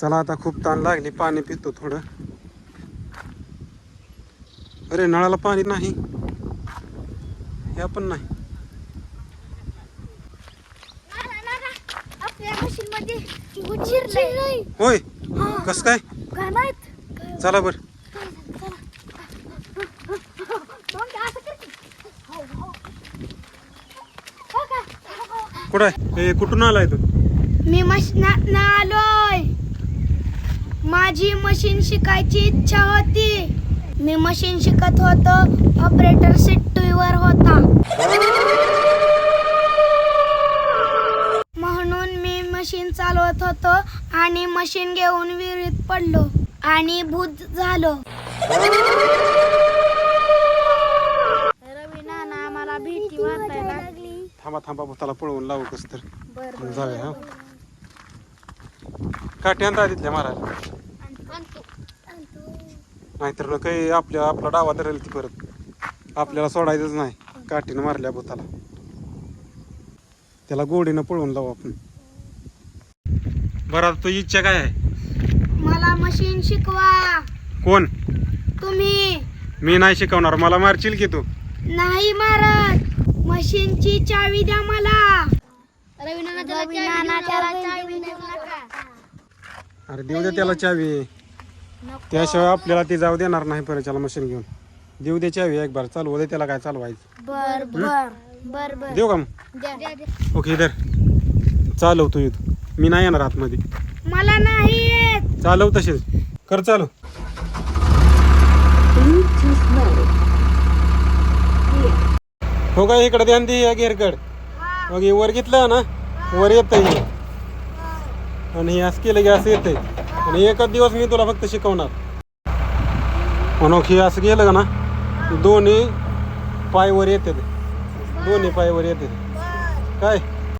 चला आता खूप ताण लागली पाणी पितो थोडं. अरे नळाला पाणी नाही. या पण नाही. मशीन होय? कस काय? चला बर. हो, हो. हो? कुठं आहे? कुठून आलाय तू मी मशीनात आलोय. माझी मशीन शिकायची इच्छा होती. मी मशीन शिकत होतो. ऑपरेटर सीट वर होता. म्हणून मी मशीन चालवत होतो आणि मशीन घेऊन विहिरीत पडलो आणि भूत झालो. रवी नाना आम्हाला भीती वाटायला लागली. थांबा थांबा भूताला पळवून लावू कस तर. जाऊया हा? काठी आणता तिथल्या महाराज. नाहीतर काही आपल्या आपला डावा धरेल ती परत. आपल्याला सोडायचंच नाही. काठीनं मारल्या भूताला. त्याला गोडीनं पळवून लावू आपण. बरं आता तुझी इच्छा काय आहे? मला मशीन शिकवा. कोण? तुम्ही. मी नाही शिकवणार. मला मारशील की तू? नाही मारत. मशीनची चावी द्या मला. अरे देऊ दे त्याला चावी. त्याशिवाय आपल्याला ती जाऊ देणार नाही परत त्याला मशीन घेऊन. देऊ दे चावी एक बार चालवू दे त्याला काय चालवायचं. बर बर बर बर. देऊ का मग? ओके इधर. चालव तू इथं. मी नाही येणार आतमध्ये. मला नाही येत. चालव तसेच कर चालू. हो का इकडे ध्यान दे या घेरकड. मग हे वर घेतलं ना वर येत आणि हे असं केलं की असं येतंय. आणि एकच दिवस मी तुला फक्त शिकवणार. अनोखी असं गेलं का ना दोन्ही पायवर येते दोन्ही पायवर येते काय?